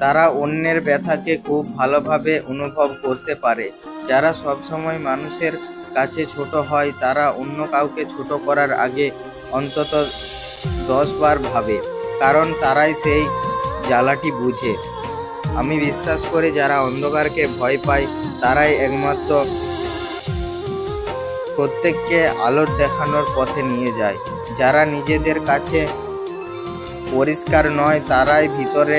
তারা অন্যের ব্যথাকে খুব ভালোভাবে অনুভব করতে পারে। যারা সবসময় মানুষের কাছে ছোট হয়, তারা অন্য কাউকে ছোট করার আগে অন্তত দশ বার ভাবে, কারণ তারাই সেই জ্বালাটি বুঝে। আমি বিশ্বাস করি যারা অন্ধকারকে ভয় পায়, তারাই একমাত্র প্রত্যেককে আলোর দেখানোর পথে নিয়ে যায়। যারা নিজেদের কাছে পরিষ্কার নয়, তারাই ভিতরে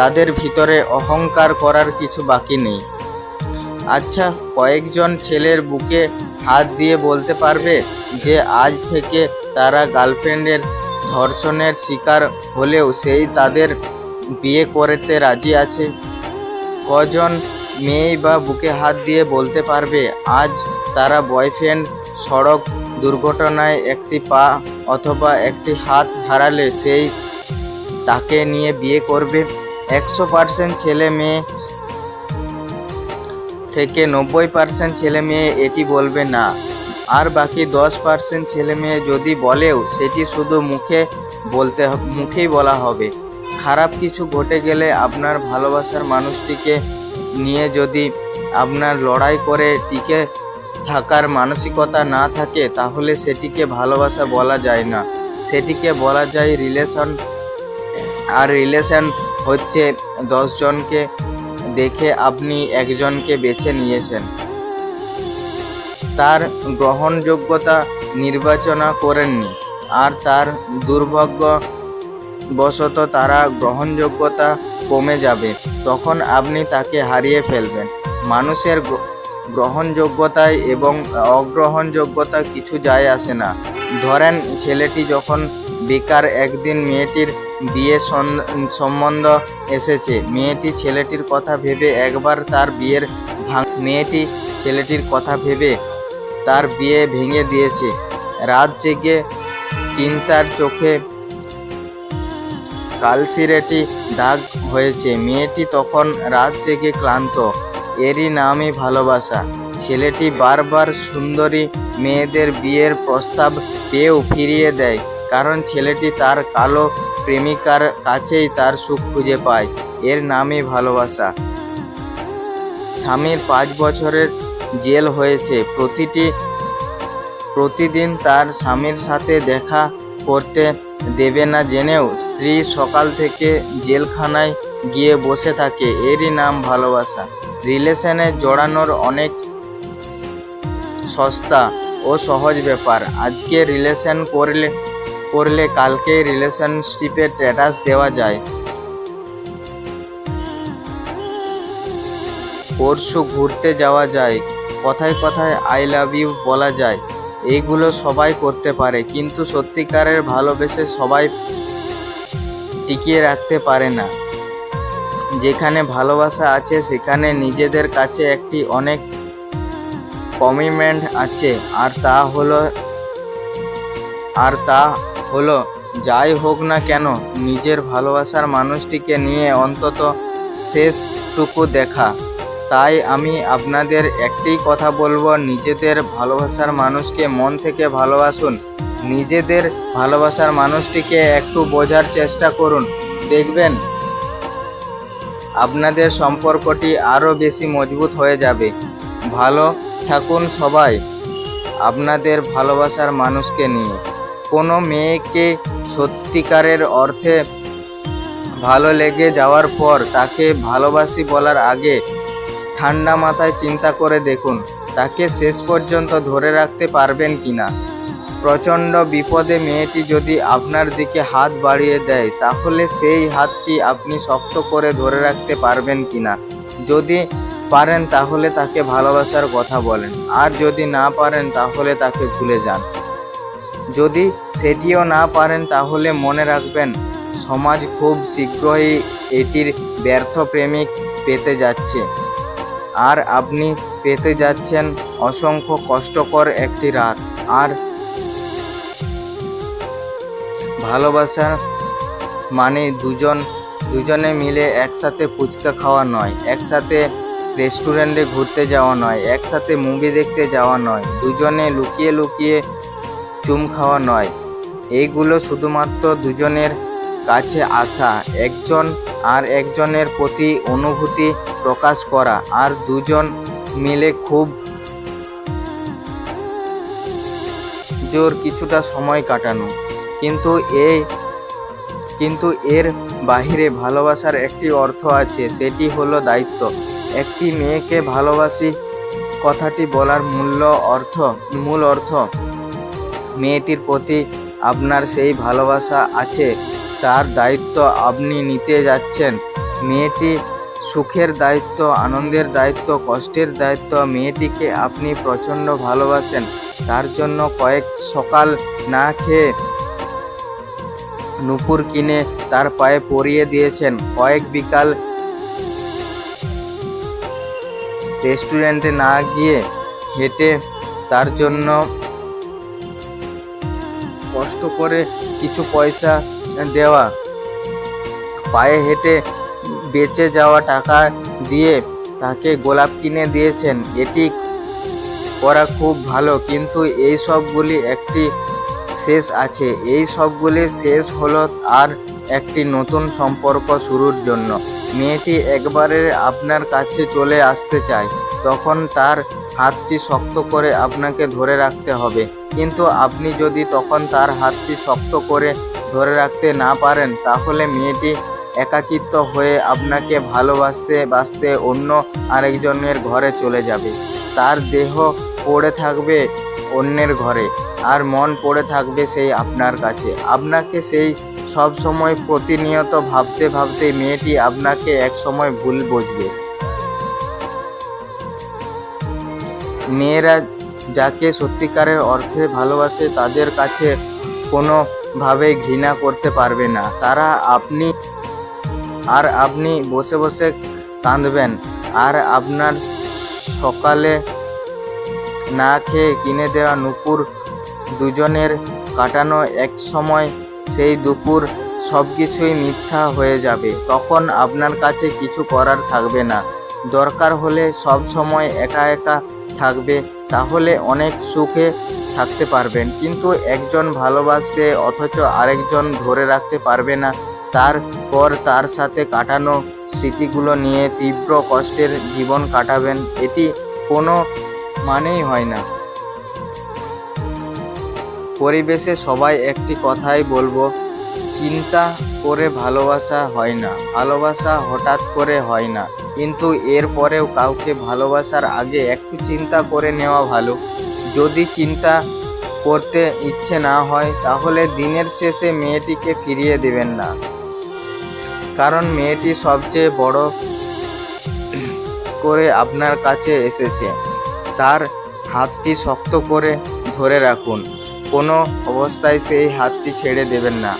তাদের ভিতরে অহংকার করার কিছু বাকি নেই। আচ্ছা কয়েকজন ছেলের বুকে হাত দিয়ে বলতে পারবে যে আজ থেকে তারা গার্লফ্রেন্ডের ধর্ষণের শিকার হলেও সেই তাদের বিয়ে করতে রাজি আছে। কজন মেয়ে বা বুকে হাত দিয়ে বলতে পারবে, আজ তারা বয়ফ্রেন্ড সড়ক দুর্ঘটনায় একটি পা অথবা একটি হাত হারালে সেই তাকে নিয়ে বিয়ে করবে। একশো পার্সেন্ট ছেলে মেয়ে থেকে নব্বই পার্সেন্ট ছেলে মেয়ে এটি বলবে না। আর বাকি দশ পার্সেন্ট ছেলে মেয়ে যদি বলেও, সেটি শুধু মুখে বলতে মুখেই বলা হবে। খারাপ কিছু ঘটে গেলে আপনার ভালোবাসার মানুষটিকে নিয়ে যদি আপনার লড়াই করে টিকে থাকার মানসিকতা না থাকে, তাহলে সেটিকে ভালোবাসা বলা যায় না। সেটিকে বলা যায় রিলেশন আর রিলেশন হচ্ছে দশজনকে দেখে আপনি একজনকে বেছে নিয়েছেন। তার গ্রহণযোগ্যতা নির্বাচনা করেননি আর তার দুর্ভাগ্য বশত তারা গ্রহণযোগ্যতা কমে যাবে, তখন আপনি তাকে হারিয়ে ফেলবেন। মানুষের গ্রহণযোগ্যতায় এবং অগ্রহণযোগ্যতা কিছু যায় আসে না। ধরেন ছেলেটি যখন বেকার একদিন মেয়েটির বিয়ে সম্বন্ধ এসেছে। মেয়েটি ছেলেটির কথা ভেবে একবার তার বিয়ের ভাঙ মেয়েটি ছেলেটির কথা ভেবে তার বিয়ে ভেঙে দিয়েছে। রাত জেগে চিন্তার চোখে কালসিরেটি দাগ হয়েছে। মেয়েটি তখন রাত জেগে ক্লান্ত। এরই নামই ভালোবাসা। ছেলেটি বারবার সুন্দরী মেয়েদের বিয়ের প্রস্তাব পেয়েও ফিরিয়ে দেয়, কারণ ছেলেটি তার কালো প্রেমিকার কাছেই তার সুখ খুঁজে পায়। এর নামই ভালোবাসা। স্বামীর পাঁচ বছরের জেল হয়েছে। প্রতিটি, প্রতিদিন তার স্বামীর সাথে দেখা করতে দেবে না জেনেও স্ত্রী সকাল থেকে জেলখানায় গিয়ে বসে থাকে। এরই নাম ভালোবাসা। রিলেশনে জড়ানোর অনেক সস্তা ও সহজ ব্যাপার। আজকে রিলেশন করলে করলে কালকে রিলেশনশিপে স্ট্যাটাস দেওয়া যায়। পরশু ঘুরতে যাওয়া যায়। কথায় কথায় আই লাভ ইউ বলা যায়। এইগুলো সবাই করতে পারে, কিন্তু সত্যিকারের ভালোবেসে সবাই টিকিয়ে রাখতে পারে না। যেখানে ভালোবাসা আছে, সেখানে নিজেদের কাছে একটি অনেক কমিটমেন্ট আছে। আর তা হলো, আর তা হলো, যাই হোক না কেন, নিজের ভালোবাসার মানুষটিকে নিয়ে অন্তত শেষটুকু দেখা। তাই আমি আপনাদের একটি কথা বলব, নিজেদের ভালোবাসার মানুষকে মন থেকে ভালোবাসুন। নিজেদের ভালোবাসার মানুষটিকে একটু বোঝার চেষ্টা করুন। দেখবেন, আপনাদের সম্পর্কটি আরও বেশি মজবুত হয়ে যাবে। ভালো থাকুন সবাই, আপনাদের ভালোবাসার মানুষকে নিয়ে। কোনো মেয়েকে সত্যিকারের অর্থে ভালো লেগে যাওয়ার পর তাকে ভালোবাসি বলার আগে ঠান্ডা মাথায় চিন্তা করে দেখুন, তাকে শেষ পর্যন্ত ধরে রাখতে পারবেন কি না প্রচণ্ড বিপদে মেয়েটি যদি আপনার দিকে হাত বাড়িয়ে দেয়, তাহলে সেই হাতটি আপনি শক্ত করে ধরে রাখতে পারবেন কি না যদি পারেন, তাহলে তাকে ভালোবাসার কথা বলেন। আর যদি না পারেন, তাহলে তাকে ভুলে যান। যদি সেটিও না পারেন, তাহলে মনে রাখবেন, সমাজ খুব শীঘ্রই এটির ব্যর্থ প্রেমিক পেতে যাচ্ছে। আর আপনি পেতে যাচ্ছেন অসংখ্য কষ্টকর একটি রাত। আর ভালোবাসার মানে দুজন, দুজনে মিলে একসাথে ফুচকা খাওয়া নয়, একসাথে রেস্টুরেন্টে ঘুরতে যাওয়া নয়, একসাথে মুভি দেখতে যাওয়া নয়, দুজনে লুকিয়ে লুকিয়ে চুম খাওয়া নয়। এইগুলো শুধুমাত্র দুজনের কাছে আসা, একজন আর একজনের প্রতি অনুভূতি প্রকাশ করা, আর দুজন মিলে খুব জোর কিছুটা সময় কাটানো। কিন্তু এই কিন্তু এর বাহিরে ভালোবাসার একটি অর্থ আছে, সেটি হলো দায়িত্ব। একটি মেয়েকে ভালোবাসি কথাটি বলার মূল্য অর্থ, মূল অর্থ মেয়েটির প্রতি আপনার সেই ভালোবাসা আছে, তার দায়িত্ব আপনি নিতে যাচ্ছেন। মেয়েটি সুখের দায়িত্ব, আনন্দের দায়িত্ব, কষ্টের দায়িত্ব, মেয়েটিকে আপনি প্রচণ্ড ভালোবাসেন, তার জন্য কয়েক সকাল না খেয়ে নুপুর কিনে তার পায়ে পরিয়ে দিয়েছেন। কয়েক বিকাল রেস্টুরেন্টে না গিয়ে হেঁটে তার জন্য কষ্ট করে কিছু পয়সা দেওয়া। পায়ে হেঁটে বেঁচে যাওয়া টাকা দিয়ে তাকে গোলাপ কিনে দিয়েছেন। এটি করা খুব ভালো, কিন্তু এই সবগুলি একটি শেষ আছে। এই সবগুলি শেষ হলো আর একটি নতুন সম্পর্ক শুরুর জন্য। মেয়েটি একবারে আপনার কাছে চলে আসতে চায়, তখন তার হাতটি শক্ত করে আপনাকে ধরে রাখতে হবে। কিন্তু আপনি যদি তখন তার হাতটি শক্ত করে ধরে রাখতে না পারেন, তাহলে মেয়েটি একাকিত্ব হয়ে আপনাকে ভালোবাসতে বাসতে অন্য আরেকজনের ঘরে চলে যাবে। তার দেহ পড়ে থাকবে অন্যের ঘরে আর মন পড়ে থাকবে সেই আপনার কাছে। আপনাকে সেই সব সময় প্রতিনিয়ত ভাবতে ভাবতে মেয়েটি আপনাকে এক সময় ভুল বুঝবে। মেয়েরা যাকে সত্যিকারের অর্থে ভালোবাসে, তাদের কাছে কোনোভাবেই ঘৃণা করতে পারবে না। তারা আপনি আর আপনি বসে বসে কাঁদবেন। আর আপনার সকালে না খেয়ে কিনে দেওয়া নুপুর দুজনের কাটানো এক সময়, সেই দুপুর সব কিছুই মিথ্যা হয়ে যাবে। তখন আপনার কাছে কিছু করার থাকবে না। দরকার হলে সব সময় একা একা থাকবে। তাহলে অনেক সুখে থাকতে পারবেন। কিন্তু একজন ভালোবাসবে অথচ আরেকজন ধরে রাখতে পারবে না। তারপর তার সাথে কাটানো স্মৃতিগুলো নিয়ে তীব্র কষ্টের জীবন কাটাবেন, এটি কোনো মানেই হয় না। পরিবেশে সবাই একটি কথাই বলব, চিন্তা করে ভালোবাসা হয় না, ভালোবাসা হঠাৎ করে হয় না। কিন্তু এরপরেও কাউকে ভালোবাসার আগে একটু চিন্তা করে নেওয়া ভালো। যদি চিন্তা করতে ইচ্ছে না হয়, তাহলে দিনের শেষে মেয়েটিকে ফিরিয়ে দেবেন না। কারণ মেয়েটি সবচেয়ে বড় করে আপনার কাছে এসেছে। তার হাতটি শক্ত করে ধরে রাখুন। কোনো অবস্থায় সেই হাতটি ছেড়ে দেবেন না।